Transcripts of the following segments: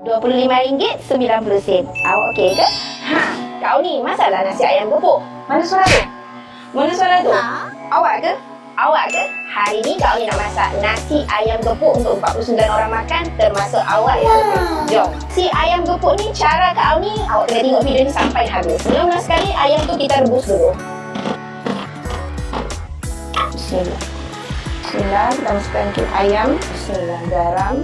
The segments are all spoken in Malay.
RM25.90. Awak okey ke? Ha, kau ni masalah nasi ayam gepuk. Mana suara tu? Mana suara tu? Awak ke? Awak ke? Hari ni kau ni nak masak nasi ayam gepuk untuk 49 orang makan termasuk awak lebih. Jom. Si ayam gepuk ni cara kau ni awak kena tengok video ni sampai habis. Mula-mula sekali ayam tu kita rebus dulu. Bismillah. Bismillah, kita masukkan kek ayam. Bismillah, garam.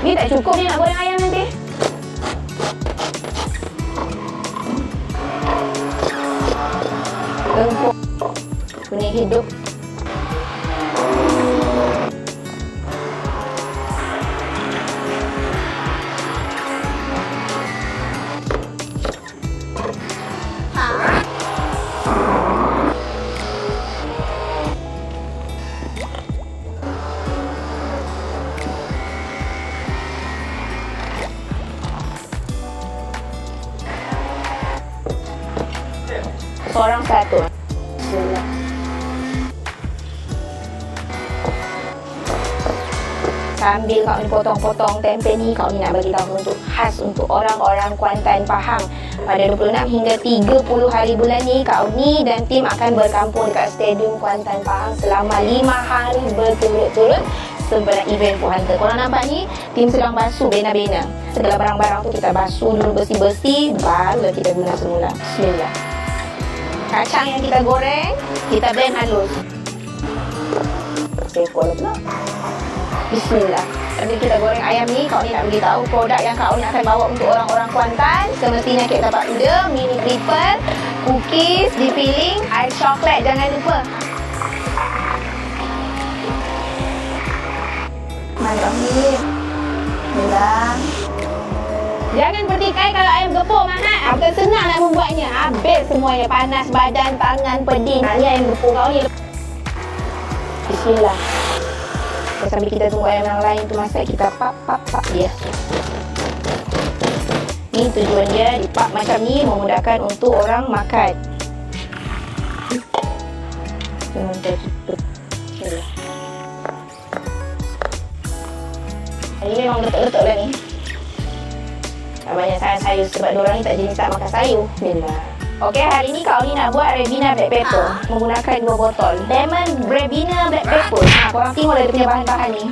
Ni tak cukup ni nak goreng ayam nanti. Tengkuk. Kuning hidup. Seorang satu. Sambil kau ni potong-potong tempe ni, kau ni nak bagi tahu untuk khas untuk orang-orang Kuantan Pahang. Pada 26 hingga 30 hari bulan ni, kau ni dan tim akan berkampung dekat Stadium Kuantan Pahang selama 5 hari berturut-turut sempena event Puan Hunter. Korang nampak ni, tim sedang basuh bena-bena. Segala barang-barang tu kita basuh dulu bersih-bersih, barulah kita guna semula. Bismillah. Kacang yang kita goreng, kita blend halus. Sepol pula. Bismillah. Sambil kita goreng ayam ni, kau ni nak beritahu produk yang kau ni akan bawa untuk orang-orang Kuantan. Semestinya kek tapak kuda, mini creeper, cookies, dipilling, air coklat jangan lupa. Mantap ni. Bismillah. Jangan bertikai kalau ayam gepuk mahal. Akan senang nak membuatnya. Habis semuanya. Panas badan, tangan, pedih. Ini ayam gepuk kau ni. Bismillah. Sambil kita tunggu ayam yang lain tu masak, kita pap, pap, pap dia. Ni tujuan dia dipap macam ni memudahkan untuk orang makan. Ini memang letak-letak lah ni. Banyak sayur-sayur sebab diorang ni tak jenis tak makan sayur. Bismillah. Okey, hari ni kau ni nak buat Rebina Black Pepper menggunakan dua botol. Lemon Rebina Black Pepper. Ha, korang tengok dia punya bahan-bahan ni.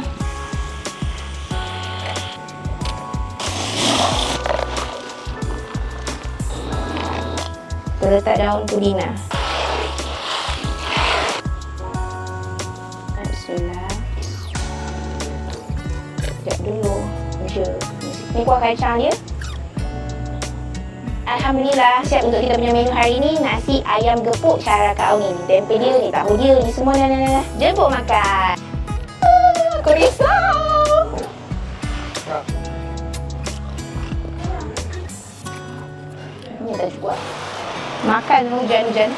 Kita letak daun pudina. Bismillah. Sekejap dulu. Je. Ni kuah kacang dia. Alhamdulillah siap untuk kita punya menu hari ni nasi ayam gepuk cara kau ni. Tempe dia ni, tahu dia ni semua dah dah dah. Jemput makan. Ah, Aku risau. Ni dah cukup. Makan hujan-hujan.